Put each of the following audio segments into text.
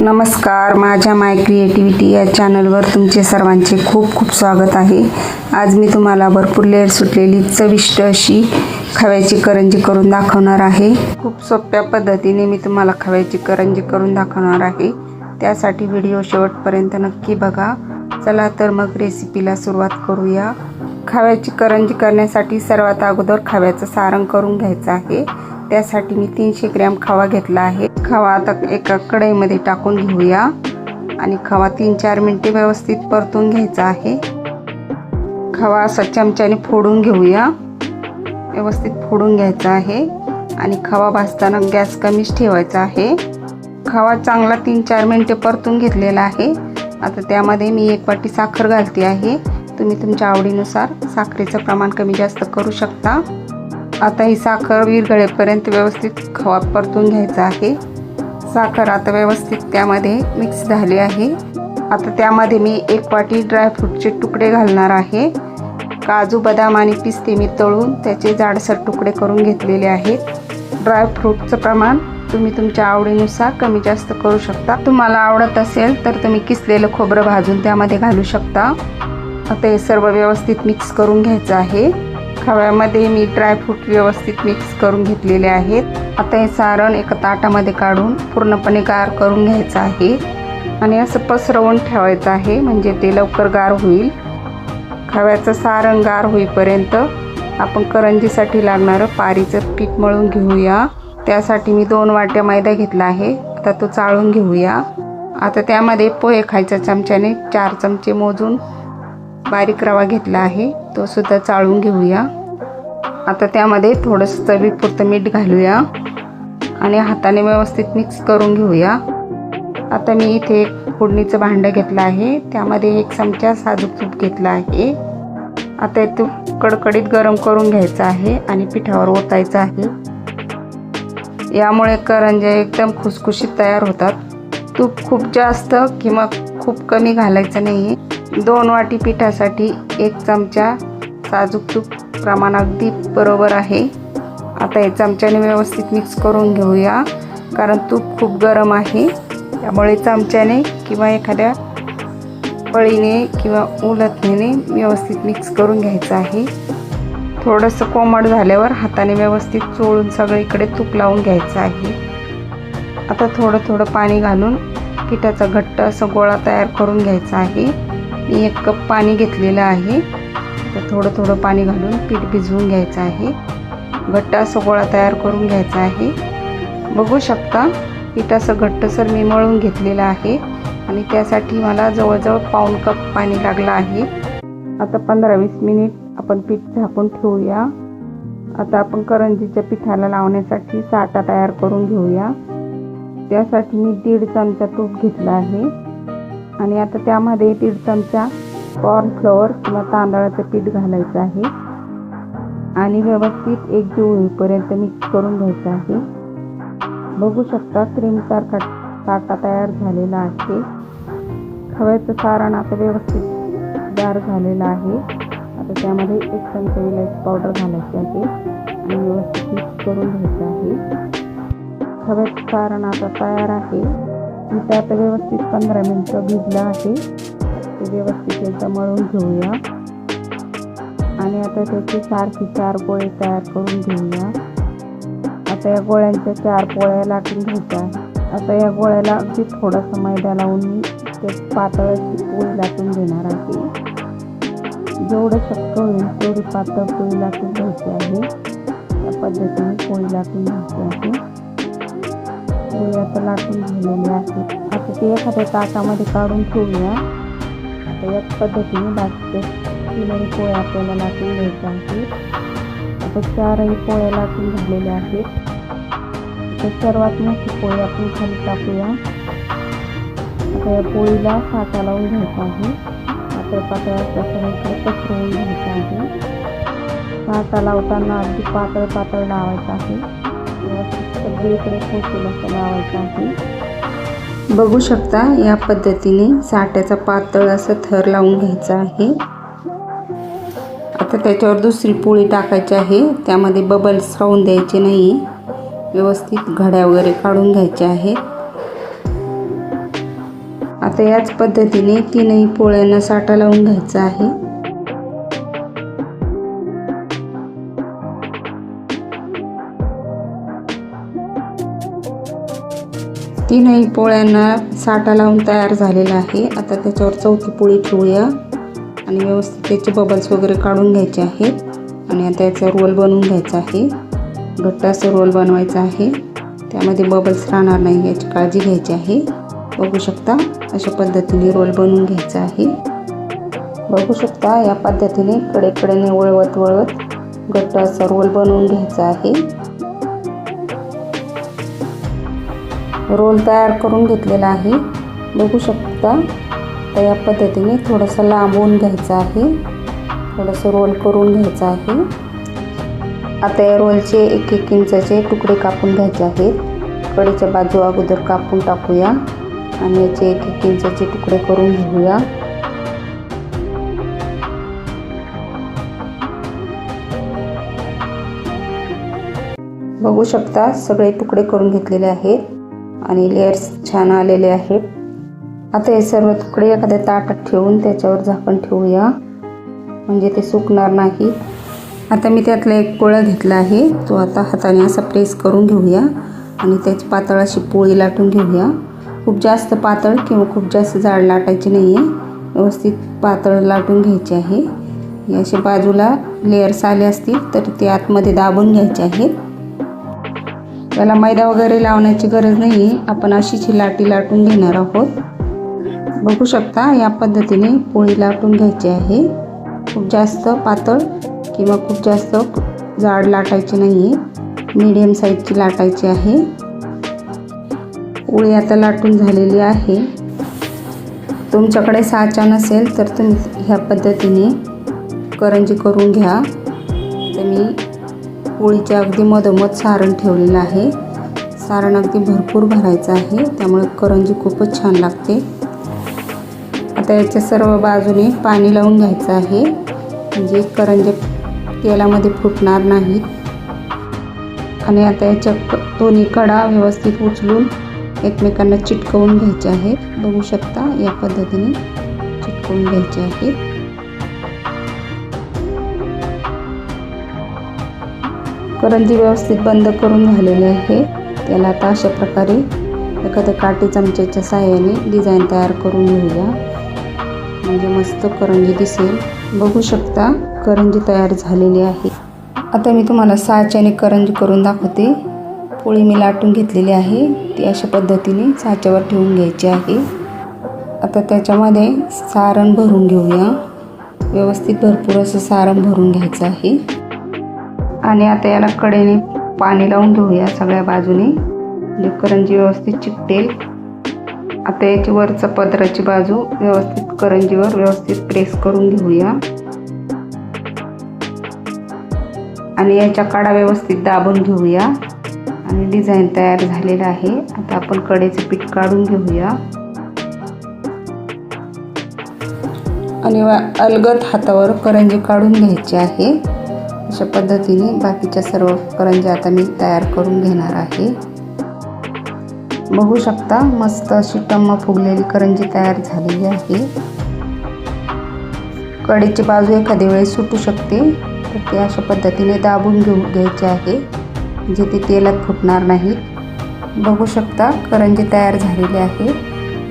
नमस्कार माझ्या माय क्रिएटिव्हिटी या चॅनलवर तुमचे सर्वांचे खूप खूप स्वागत आहे. आज मी तुम्हाला भरपूर लेअर सुटलेली चविष्ट अशी खव्याची करंजी करून दाखवणार आहे. खूप सोप्या पद्धतीने मी तुम्हाला खव्याची करंजी करून दाखवणार आहे. त्यासाठी व्हिडिओ शेवटपर्यंत नक्की बघा. चला तर मग रेसिपीला सुरुवात करूया. खव्याची करंजी करण्यासाठी सर्वात अगोदर खव्याचं सारण करून घ्यायचं आहे. त्यासाठी मी तीनशे ग्रॅम खवा घेतला आहे. खवा आता एका कढईमध्ये टाकून घेऊया. आणि खवा तीन चार मिनटे व्यवस्थित परतून घ्यायचा आहे. खवा असा चमच्याने फोडून घेऊया. व्यवस्थित फोडून घ्यायचा आहे. आणि खवा भाजताना गॅस कमीच ठेवायचा आहे. खवा चांगला तीन चार मिनटे परतून घेतलेला आहे. आता त्यामध्ये मी एक वाटी साखर घालते आहे. तुम्ही तुमच्या आवडीनुसार साखरेचं प्रमाण कमी जास्त करू शकता. आता ही साखर विरघळेपर्यंत व्यवस्थित खवा परतून घ्यायचा आहे. साखर आता व्यवस्थित त्यामध्ये मिक्स झाली आहे. आता त्यामध्ये मी एक वाटी ड्रायफ्रूटचे तुकडे घालणार आहे. काजू बदाम आणि पिस्ते मी तळून त्याचे जाडसर तुकडे करून घेतलेले आहेत. ड्रायफ्रूटचं प्रमाण तुम्ही तुमच्या आवडीनुसार कमी जास्त करू शकता. तुम्हाला आवडत असेल तर तुम्ही किसलेलं खोबरं भाजून त्यामध्ये घालू शकता. आता हे सर्व व्यवस्थित मिक्स करून घ्यायचं आहे. खव्यामध्ये मी ड्रायफ्रूट व्यवस्थित मिक्स करून घेतलेले आहेत. आता हे सारण एका ताटामध्ये काढून पूर्णपणे गार करून घ्यायचं आहे. आणि असं पसरवून ठेवायचं आहे म्हणजे ते लवकर गार होईल. खव्याचं सारण गार होईपर्यंत आपण करंजीसाठी लागणारं पारीचं पीठ मळून घेऊया. त्यासाठी मी दोन वाट्या मैदा घेतला आहे आता तो चाळून घेऊया. आता त्यामध्ये पोहे खायच्या चमच्याने चार चमचे मोजून बारीक रवा घेतला आहे. तो सुद्धा चाळून घेऊया. आता त्यामध्ये थोडंसं चवीपुरतं मीठ घालूया. आणि हाताने व्यवस्थित मिक्स करून घेऊया. आता मी इथे एक फोडणीचं भांडं घेतलं आहे. त्यामध्ये एक चमचा साजूक तूप घेतला आहे. आता हे तूप कडकडीत गरम करून घ्यायचं आहे आणि पिठावर ओतायचं आहे. यामुळे करंज्या एकदम खुसखुशीत तयार होतात. तूप खूप जास्त किंवा खूप कमी घालायचं नाही आहे दोन वाटी पिठासाठी एक चमचा साजूक तूप प्रमाण अगदी बरोबर आहे. आता हे चमच्याने व्यवस्थित मिक्स करून घेऊया कारण तूप खूप गरम आहे. त्यामुळे चमच्याने किंवा एखाद्या पळीने किंवा उलथनेने व्यवस्थित मिक्स करून घ्यायचं आहे. थोडंसं कोमट झाल्यावर हाताने व्यवस्थित चोळून सगळीकडे तूप लावून घ्यायचं आहे. आता थोडं थोडं पाणी घालून पिठाचा घट्ट असं गोळा तयार करून घ्यायचा आहे. मी एक कप पाणी घेतलेलं आहे. तर थोडं थोडं पाणी घालून पीठ भिजवून घ्यायचं आहे. घट्ट असं गोळा तयार करून घ्यायचा आहे. बघू शकता पीठ असं घट्टसर मी मळून घेतलेलं आहे आणि त्यासाठी मला जवळजवळ पाऊण कप पाणी लागलं आहे. आता पंधरा वीस मिनिट आपण पीठ झाकून ठेवूया. आता आपण करंजीच्या पिठाला लावण्यासाठी साठा तयार करून घेऊया. त्यासाठी मी दीड चमचा तूप घेतला आहे. आणि आता त्यामध्ये दीड चमचा कॉर्नफ्लॉवर किंवा तांदळाचं पीठ घालायचं आहे. आणि व्यवस्थित एकजीव होईपर्यंत मिक्स करून घ्यायचं आहे. बघू शकता क्रीमसारखा ताटा तयार झालेला आहे. खव्याचं सारण आता व्यवस्थित गार झालेलं आहे. आता त्यामध्ये एक चमचा इलायची पावडर घालायची आहे. आणि व्यवस्थित मिक्स करून घ्यायचं आहे. खव्याचं सारण आता तयार आहे. मी आता व्यवस्थित पंधरा मिनटं भिजलं आहे. ते व्यवस्थित एकदा मळून घेऊया. आणि आता त्याची सारखे चार पोळे तयार करून घेऊया. आता या गोळ्यांच्या चार पोळ्या लाटून घ्यायच्या. आता या गोळ्याला अगदी थोडासा मैदा लावून मी ते पातळ पोळी लाटून घेणार आहे. जेवढं शक्य होईल तेवढी पातळ पोळी लाटून घ्यायची आहे. या पद्धतीने पोळी लाटून घ्यायची आहे. पोळी आता लाटून घेलेली आहे आता ते एखाद्या ताटामध्ये काढून ठेवूया. आता याच पद्धतीने भाजते. तीनही पोळ्या आपल्याला लाटून घ्यायच्या आहेत. आता चारही पोळ्या लाटून घेतलेल्या आहेत. तर सर्वात मोठी पोळी आपण खाली टाकूया. आता या पोळीला साठा लावून घ्यायचा आहे. पातळ पातळ अशा सगळीकडे पसरवून घ्यायचं आहे. साठा लावताना अगदी पातळ पातळ लावायचं आहे. सगळीकडे पोचेल असं लावायचं आहे. बघू शकता या पद्धतीने साठ्याचा पातळ असं थर लावून घ्यायचा आहे. आता त्याच्यावर दुसरी पोळी टाकायची आहे. त्यामध्ये बबल्स राहून द्यायचे नाही. व्यवस्थित घड्या वगैरे काढून घ्यायचे आहेत. आता याच पद्धतीने तीनही पोळ्यांना साठा लावून घ्यायचा आहे. तीनही पोळ्यांना साठा लावून तयार झालेला आहे. आता त्याच्यावर चौथी पोळी ठेवूया. आणि व्यवस्थित त्याचे बबल्स वगैरे काढून घ्यायचे आहेत. आणि आता याचा रोल बनवून घ्यायचा आहे. घट्ट असं रोल बनवायचा आहे. त्यामध्ये बबल्स राहणार नाही याची काळजी घ्यायची आहे. बघू शकता अशा पद्धतीने रोल बनवून घ्यायचा आहे. बघू शकता या पद्धतीने कडेकडेने वळवत वळवत घट्ट असा रोल बनवून घ्यायचा आहे. रोल तयार करून घेतलेला आहे. बघू शकता तर या पद्धतीने थोडंसं लांबवून घ्यायचं आहे. थोडंसं रोल करून घ्यायचं आहे. आता या रोलचे एक एक इंचाचे तुकडे कापून घ्यायचे आहेत. कडेच्या बाजू अगोदर कापून टाकूया आणि याचे एक एक इंचाचे तुकडे करून घेऊया. बघू शकता सगळे तुकडे करून घेतलेले आहेत. आणि लेयर्स छान आलेले आहेत. आता हे सर्व तुकडे एखाद्या ताटात ठेवून त्याच्यावर झाकण ठेवूया. म्हणजे ते सुकणार नाही. आता मी त्यातला एक पोळा घेतला आहे. तो आता हाताने असा प्रेस करून घेऊया. आणि त्याची पातळ अशी पोळी लाटून घेऊया. खूप जास्त पातळ किंवा खूप जास्त जाड लाटायची नाही आहे व्यवस्थित पातळ लाटून घ्यायची आहे. असे बाजूला लेयर्स आले असतील तर ते आतमध्ये दाबून घ्यायचे आहेत. त्याला मैदा वगैरे लावण्याची गरज नाही आहे आपण अशीच ही लाटी लाटून घेणार आहोत. बघू शकता या पद्धतीने पोळी लाटून घ्यायची आहे. खूप जास्त पातळ किंवा खूप जास्त जाड लाटायची नाही आहे मीडियम साईजची लाटायची आहे. पोळी आता लाटून झालेली आहे. तुमच्याकडे साचा नसेल तर तुम्ही ह्या पद्धतीने करंजी करून घ्या. तर मी पोळीच्या अगदी मधोमध सारण ठेवलेलं आहे. सारण अगदी भरपूर भरायचं आहे. त्यामुळे करंजी खूपच छान लागते. आता याच्या सर्व बाजूने पाणी लावून घ्यायचं आहे. म्हणजे करंजे तेलामध्ये फुटणार नाहीत. आणि आता याच्या दोन्ही कडा व्यवस्थित उचलून एकमेकांना चिटकवून घ्यायचे आहेत. बघू शकता या पद्धतीने चिटकवून घ्यायचे आहेत. करंजी व्यवस्थित बंद करून झालेली आहे. त्याला आता अशा प्रकारे एखाद्या काठी चमच्याच्या साहाय्याने डिझाईन तयार करून घेऊया. म्हणजे मस्त करंजी दिसेल. बघू शकता करंजी तयार झालेली आहे. आता मी तुम्हाला साच्याने करंजी करून दाखवते. पोळी मी लाटून घेतलेली आहे. ती अशा पद्धतीने साच्यावर ठेवून घ्यायची आहे. आता त्याच्यामध्ये सारण भरून घेऊया. व्यवस्थित भरपूर असं सारण भरून घ्यायचं आहे. आणि आता याला कडेने पाणी लावून घेऊया सगळ्या बाजूने. म्हणजे करंजी व्यवस्थित चिकटेल. आता याची वरचं पदराची बाजू व्यवस्थित करंजीवर व्यवस्थित प्रेस करून घेऊया. आणि याच्या काडा व्यवस्थित दाबून घेऊया. आणि डिझाईन तयार झालेलं आहे. आता आपण कडेचे पीठ काढून घेऊया. आणि अलगद हातावर करंजी काढून घ्यायची आहे. अशा पद्धतीने बाकीच्या सर्व करंज्या आता मी तयार करून घेणार आहे. बघू शकता मस्त अशी टम्म फुगलेली करंजी तयार झालेली आहे. कडेची बाजू एखाद्या वेळेस सुटू शकते तर ते अशा पद्धतीने दाबून घेऊ घ्यायचे आहे जे ते तेलात फुटणार नाहीत. बघू शकता करंजी तयार झालेली आहे.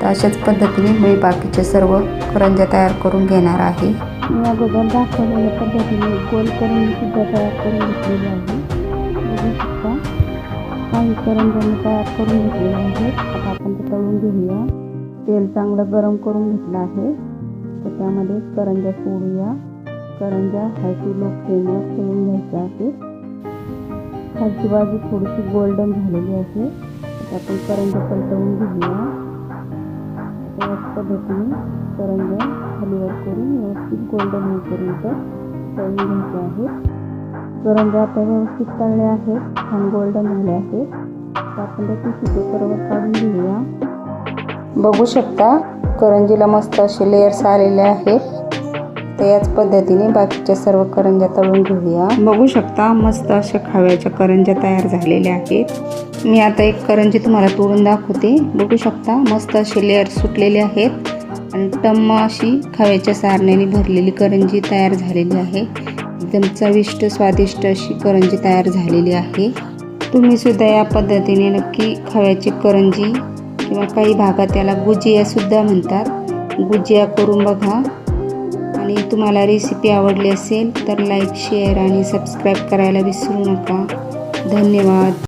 तर अशाच पद्धतीने मी बाकीचे सर्व करंज्या तयार करून घेणार आहे. मी अगोदर दाखवलेल्या पद्धतीने गोल करून सुद्धा तयार करून घेतलेली आहे. बघू शकता. काही करंज्या तयार करून घेतलेले आहेत. आता आपण ते तळून घेऊया. तेल चांगलं गरम करून घेतलं आहे. तर त्यामध्ये करंज्या सोडूया. करंज्या हळदी लो फ्लेमवर तळून आहे. आहेत खालची बाजू थोडीशी गोल्डन झालेली आहे. आपण करंजा पलटवून घेऊया. त्याच पद्धतीने करंज्या खालीवर करून व्यवस्थित गोल्डन होईपर्यंत तळून घ्यायचे आहेत करंज्या आता व्यवस्थित तळल्या आहेत छान गोल्डन झाले आहेत तर आपण त्याची शिटे पेपरवर काढून घेऊया. बघू शकता करंजीला मस्त असे लेयर्स आलेले आहेत. तर याच पद्धतीने बाकीच्या सर्व करंज्या तळून घेऊया. बघू शकता मस्त अशा खाव्याच्या करंज्या तयार झालेल्या आहेत. मी आता एक करंजी तुम्हाला तोडून दाखवते. बघू शकता मस्त असे लेअर सुटलेले आहेत. आणि टम्म अशी खव्याच्या सारण्याने भरलेली करंजी तयार झालेली आहे. एकदम चविष्ट स्वादिष्ट अशी करंजी तयार झालेली आहे. तुम्ही सुद्धा या पद्धतीने नक्की खव्याची करंजी किंवा काही भागात त्याला गुजियासुद्धा म्हणतात. गुजिया करून बघा. आणि तुम्हाला रेसिपी आवडली असेल तर लाईक शेअर आणि सबस्क्राईब करायला विसरू नका. धन्यवाद.